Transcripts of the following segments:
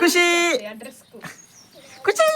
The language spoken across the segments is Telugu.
ఖుషి ఖుషి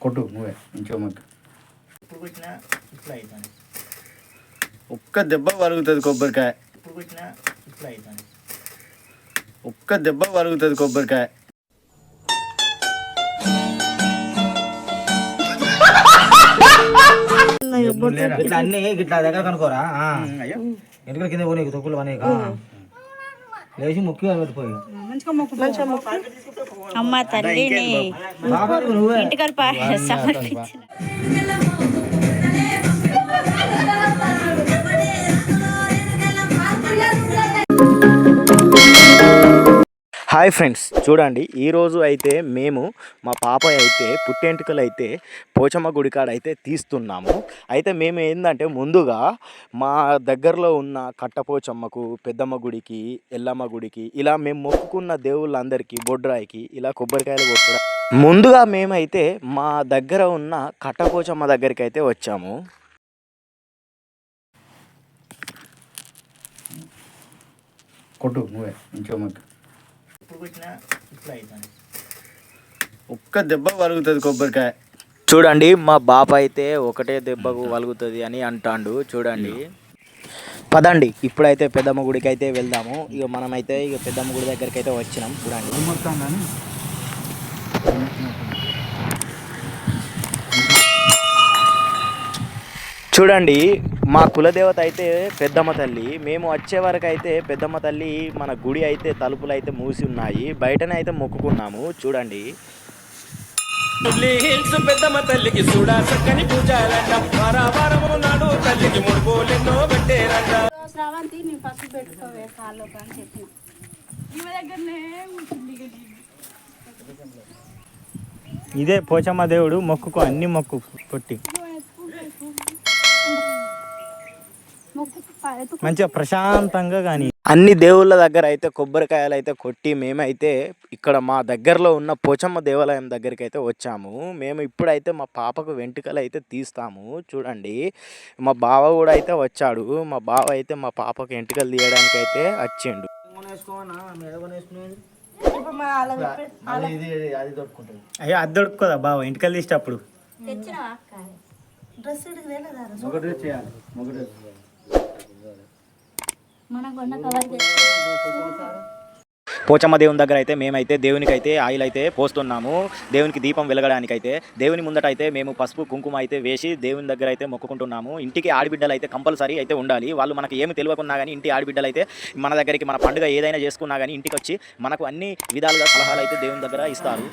కొట్టు నువ్వే ఒక్క దెబ్బ వరుగుతుంది కొబ్బరికాయ ఒక్క దెబ్బ వరుగుతుంది కొబ్బరికాయ ఇట్లా అన్ని ఇట్లా దగ్గర కనుకోరా ఎందుకంటే కింద పోనీ తొక్కులు పని లేచి ముక్కి పెట్టిపోయి అమ్మ తల్లిని ఇంటికాడ సమర్పించిన హాయ్ ఫ్రెండ్స్ చూడండి ఈరోజు అయితే మేము మా పాప అయితే పుట్టెంటుకలు అయితే పోచమ్మ గుడి కాడ అయితే తీస్తున్నాము. అయితే మేము ఏంటంటే ముందుగా మా దగ్గరలో ఉన్న కట్టపోచమ్మకు పెద్దమ్మ గుడికి ఎల్లమ్మ గుడికి ఇలా మేము మొక్కుకున్న దేవుళ్ళందరికీ బొడ్రాయికి ఇలా కొబ్బరికాయలు కొట్టడం. ముందుగా మేమైతే మా దగ్గర ఉన్న కట్టపోచమ్మ దగ్గరికి అయితే వచ్చాము. కొట్టు నువ్వే ఇంకో కొట్టినా ఇట్లా అవుతాను. ఒక్క దెబ్బ వరుగుతుంది కొబ్బరికాయ. చూడండి మా బాప అయితే ఒకటే దెబ్బకు వలుగుతుంది అని అంటాండు. చూడండి. పదండి ఇప్పుడైతే పెద్దమ్మ గుడికి అయితే వెళ్దాము. ఇక మనమైతే ఇక పెద్దమ్మ గుడి దగ్గరికి అయితే వచ్చినాం. చూడండి. చూడండి మా కులదేవత అయితే పెద్దమ్మ తల్లి. మేము వచ్చే వరకు అయితే పెద్దమ్మ తల్లి మన గుడి అయితే తలుపులు అయితే మూసి ఉన్నాయి. బయటనే అయితే మొక్కుకున్నాము. చూడండి. హిల్స్ పెద్దమ్మ తల్లికి చూడా చక్కని పూజాలంట. వారావారము నాడు తల్లికి ముడుకోలెన్నో పెట్టేరంట. స్రవంతి నీ పసుపు పెట్టుకోవే కాళ్ళు అని చెప్పిన. ఈమె దగ్గరనే ఉంటుంది ఇక ఇది. ఇదే పోచమ్మ దేవుడు మొక్కుకో అన్ని మొక్కు కొట్టి. మంచిగా ప్రశాంతంగా కానీ అన్ని దేవుళ్ళ దగ్గర అయితే కొబ్బరికాయలు అయితే కొట్టి మేమైతే ఇక్కడ మా దగ్గరలో ఉన్న పోచమ్మ దేవాలయం దగ్గరికి అయితే వచ్చాము. మేము ఇప్పుడైతే మా పాపకు వెంట్రుకలు అయితే తీస్తాము. చూడండి మా బావ కూడా అయితే వచ్చాడు. మా బావ అయితే మా పాపకు వెంట్రుకలు తీయడానికి అయితే వచ్చిండు. అయ్యో అది దొరుకుదా బావ? వెంట్రుకలు తీసేటప్పుడు? తెచ్చినావా అక్క? మొగడు చేయాలి పోచమ్మ దేవుని దగ్గర అయితే మేమైతే దేవునికి అయితే ఆయిల్ అయితే పోస్తున్నాము. దేవునికి దీపం వెలగడానికి అయితే దేవుని ముందట అయితే మేము పసుపు కుంకుమ అయితే వేసి దేవుని దగ్గర అయితే మొక్కుకుంటున్నాము. ఇంటికి ఆడబిడ్డలు అయితే కంపల్సరీ అయితే ఉండాలి. వాళ్ళు మనకి ఏమి తెలియకున్నా కానీ ఇంటి ఆడబిడ్డలు అయితే మన దగ్గరికి మన పండుగ ఏదైనా చేసుకున్నా కానీ ఇంటికి వచ్చి మనకు అన్ని విధాలుగా సలహాలు అయితే దేవుని దగ్గర ఇస్తారు.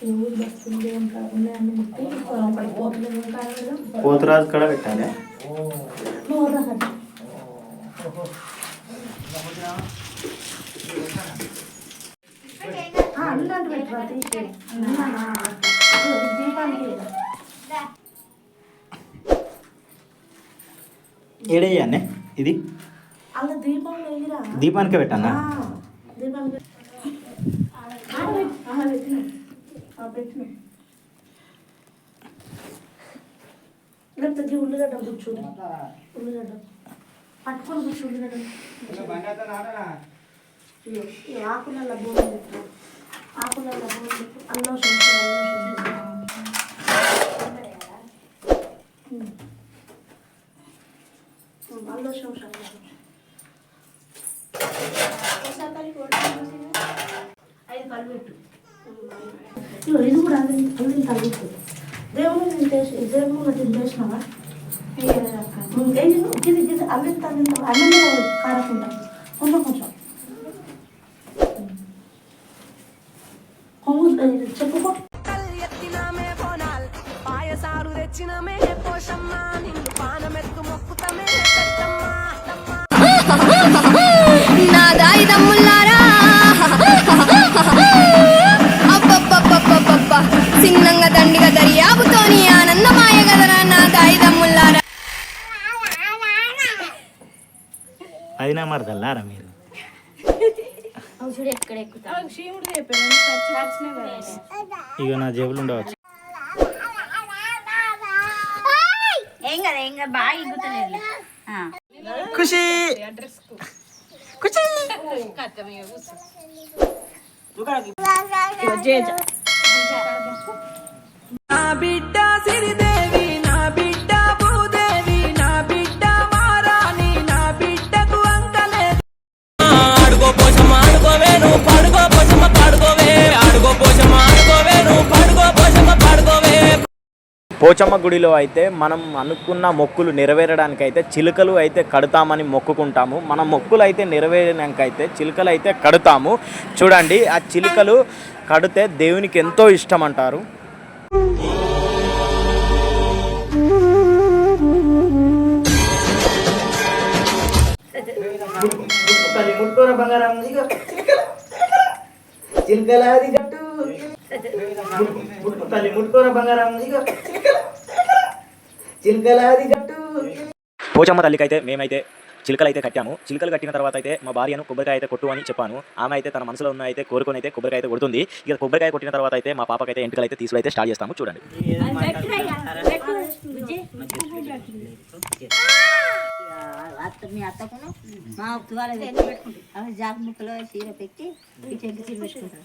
ఆకులు పెట్టు ఆకులు ఐదు వేయి ఉన్నాయని ముట్టి ఒకటి పోతుంది కాదు పోతురాజు కూడా పెట్టాలి నువ్వు వదరా కట్టు. ఆ, అన్నంటి పెట్టురా తీసి అన్నానా? ఇదిగో, ఇది దీపానికి ఏడయ్యానే ఇది అలా దీపం వెయ్యిరా దీపానికి పెట్టానా ఆ, దీపానికి లేకపోతే ఉల్లిగడ్డ కూర్చోడు ఉల్లిగడ్డ. పట్టుకొని కూర్చో ఉల్లిగడ్డ. ఆకులలో బోనం పెట్టు ఆకులలో బోనం పెట్టు అల్లం శంకర అల్లం. ఉమ్, అల్లం శంకర ఐదు కళ్ళు పెట్టు. ఇదిగో, ఇది కూడా అల్లం అల్లం తగ్గుతుంది పెట్టు దేవుని తింటేసి దేవుని తింటేసినావా ఇది ఇది అల్లం తల్లి అన్నం కారకుండా. కొంచెం కొంచెం. కొంగు చెప్పుకో అది నా మీరు? నచ్చినా కదా ఇక నా జేబులు ఉండవచ్చు. ఖుషి! నా బిడ్డ సిరిదేవి పోచమ్మ గుడిలో అయితే మనం అనుకున్న మొక్కులు నెరవేరడానికి అయితే చిలుకలు అయితే కడతామని మొక్కుకుంటాము. మన మొక్కులు అయితే నెరవేరినాక చిలుకలు అయితే కడతాము. చూడండి ఆ చిలుకలు కడితే దేవునికి ఎంతో ఇష్టం అంటారు తల్లి తల్లి ముట్టుకోర బంగారం ఇగో. చిలకలాది గట్టు పోచమ్మ తల్లికి అయితే మేమైతే చిలుకలు అయితే కట్టాము. చిలుకలు కట్టిన తర్వాత అయితే మా భార్యను కొబ్బరికాయ అయితే కొట్టు అని చెప్పాను. ఆమె అయితే తన మనసులో ఉన్న అయితే కోరుకొని అయితే కొబ్బరికాయ అయితే కొడుతుంది. ఇక కొబ్బరికాయ కొట్టిన తర్వాత అయితే మా పాపకైతే ఎంటుకలు అయితే తీసుడు అయితే స్టార్ట్ చేస్తాము. చూడండి. అత్త మీ అత్తకును మా తువాల పెట్టుకుంటారు అవి జాగ ముక్కలో చీర పెట్టి ఈ చెంకి చీర పెట్టుకుంటారు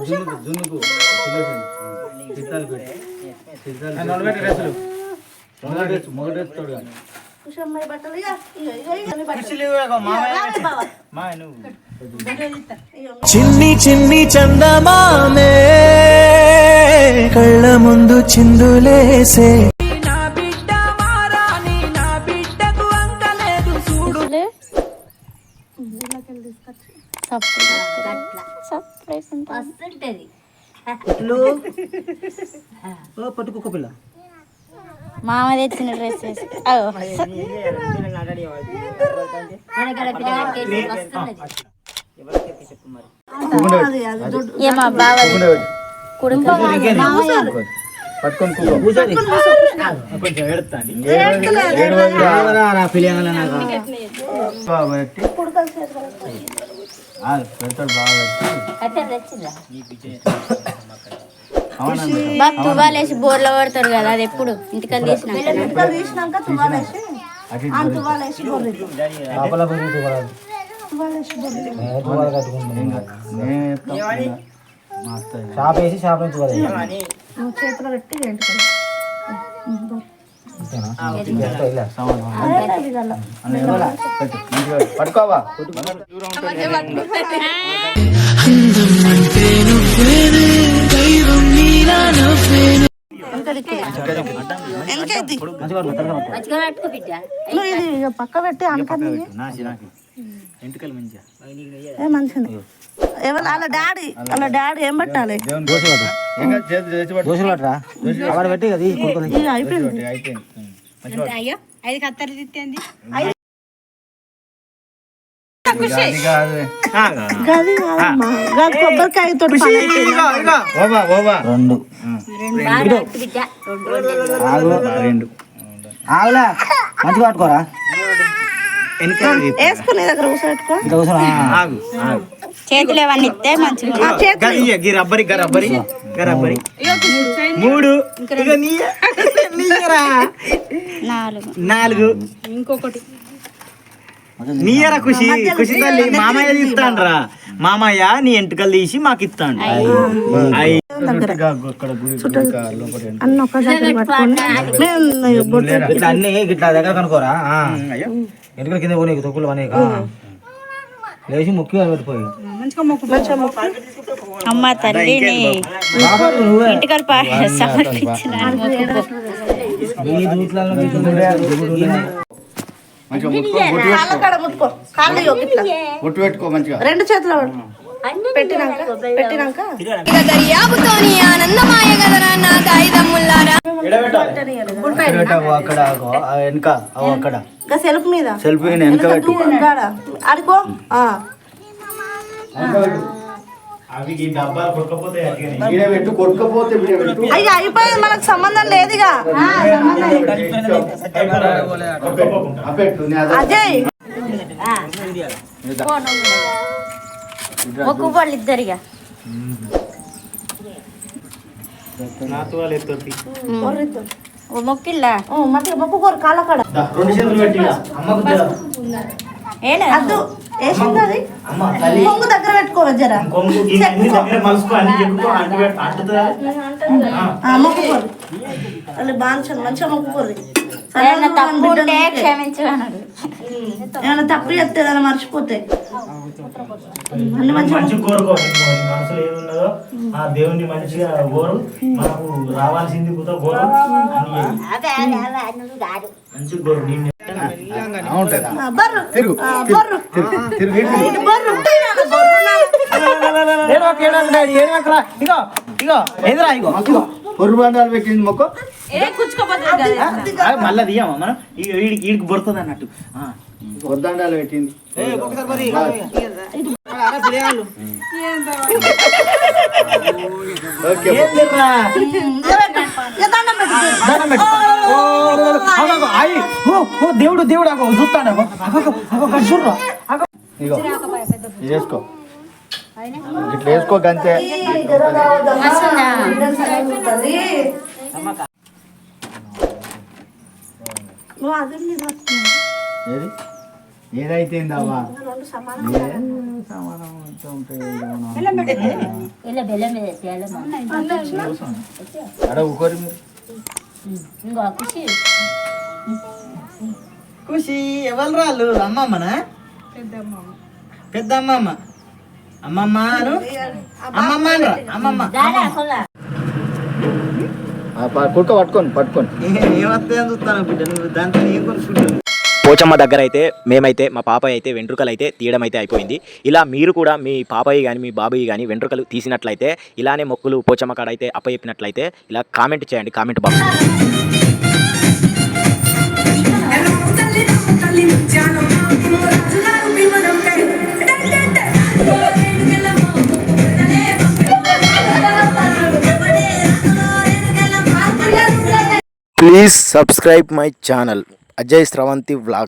జున్నుకు జున్నుకు పెట్టి. చిన్ని చిన్ని చందమామే కళ్ళ ముందు చిందులేసే వస్తుంటది. ఓ పిల్ల. మామ తెచ్చిన డ్రెస్ ఏమా బావ పట్టుకొని పెడతాడు బాగా తువాలేసి బోర్లో పడతాడు కదా అది ఎప్పుడు? ఇంటికల్ తీసినాక. షాప్ వేసి షాప్ నుంచి తువ్వాలి నువ్వు చేతిలో పెట్టి పట్టుకోవా పక్క పెట్టి అనుకని మంచిగా. ఎవరు వాళ్ళ డాడీ వాళ్ళ డాడీ ఏం పెట్టాలి? దోశలు పట్టరా అక్కడ పెట్టి అయిపోయింది. అయ్యో? ఐదు కత్తలు తిట్టేంది కొబ్బరికాయ తోటి రెండు. ఆగులా. మంచిగా పట్టుకోరా. వేసుకునే దగ్గర చేతులు ఇస్తే రబ్బరి రబ్బరి రబ్బరి. మూడు. నీయరా? నాలుగు. నాలుగు. ఇంకొకటి. నీయరా ఖుషి? ఖుషి తల్లి మామయ్య తీస్తాండ్రా. మామయ్య నీ ఎంటుకలు తీసి మాకు ఇస్తాడు అయ్యి. లోపల అన్న ఒక దగ్గర పట్టుకోండి అన్ని ఇట్లా దగ్గర కనుకోరా? ఎందుకంటే కింద పోనీ తొక్కులు లేచి ముక్కి అని పెట్టిపోయి అమ్మ తల్లిని ఇంటికాడ సమర్పించిన మంచిగా ముట్టుకో బొట్టు పెట్టుకో. మంచిగా. రెండు చేతులు పెట్టినాక పెట్టినాక. అక్కడ? వెనక అక్కడ. సెల్ఫ్ మీద? సెల్ఫ్ వెనక పెట్టు అయ్యా అయిపోయింది మనకు సంబంధం లేదుగా. అజయ్. మొక్కు వాళ్ళు ఇద్దరిగా మొక్కిల్లా? ఓ, మట్టి మొక్కుకోరు కాళ్ళ కాడ. రెండు చేతులు పెట్టి. అమ్మకు తెల. ఏనా? అద్దు వేసింది అది అమ్మ తల్లి. కొంగు దగ్గర పెట్టుకోవాలి జరా. కొంగు ఈ అన్ని దగ్గర మలుసుకో అన్ని చెప్పుకో అంటు పెట్టు అంటుతుందా? ఆ, మొక్కుకోరు వాళ్ళు బాగా మంచిగా మొక్కుకోరు తప్పు ఉంటే ఏమైనా తప్పు చెప్తే ఏదైనా మర్చిపోతే అన్ని మంచి కోరుకో మనసులో ఆ దేవుని మంచిగా కోరు మనకు రావాల్సింది కూడా కోరు మంచి కోరు. ఇగో ఇగో ఎదురా ఇగో ఇగో బండాలు పెట్టింది మొక్క మళ్ళా తీయమా మనం? ఈ వీడికి వీడికి బొడుతుంది అన్నట్టు. ఆ. పొద్దండాలు పెట్టింది. దేవుడు దేవుడు అగో చూస్తాడు వేసుకో. ఇట్లా వేసుకో గంతే. నువ్వు అదే మీద. ఏది? ఏదైతే రెండు సమానం ఇంకో ఖుషి. ఖుషి ఎవరు రాళ్ళు? అమ్మమ్మనా? పెద్ద అమ్మమ్మ అమ్మమ్మ అమ్మమ్మ. అమ్మమ్మ. కుక్క పట్టుకోండి పట్టుకోండి ఏమత్తాయని చూస్తాను బిడ్డ? నువ్వు దాంతో ఏం కొనుక్కుంటావు? పోచమ్మ దగ్గర అయితే మేమైతే మా పాపయ్య అయితే వెంట్రుకలు అయితే తీయడం అయితే అయిపోయింది. ఇలా మీరు కూడా మీ పాపయ్య కానీ మీ బాబాయ్ కానీ వెంట్రుకలు తీసినట్లయితే ఇలానే మొక్కులు పోచమ్మ కాడ అయితే అప్పచెప్పినట్లయితే ఇలా కామెంట్ చేయండి comment box. Please subscribe my channel. Ajay Sravanthi vlog.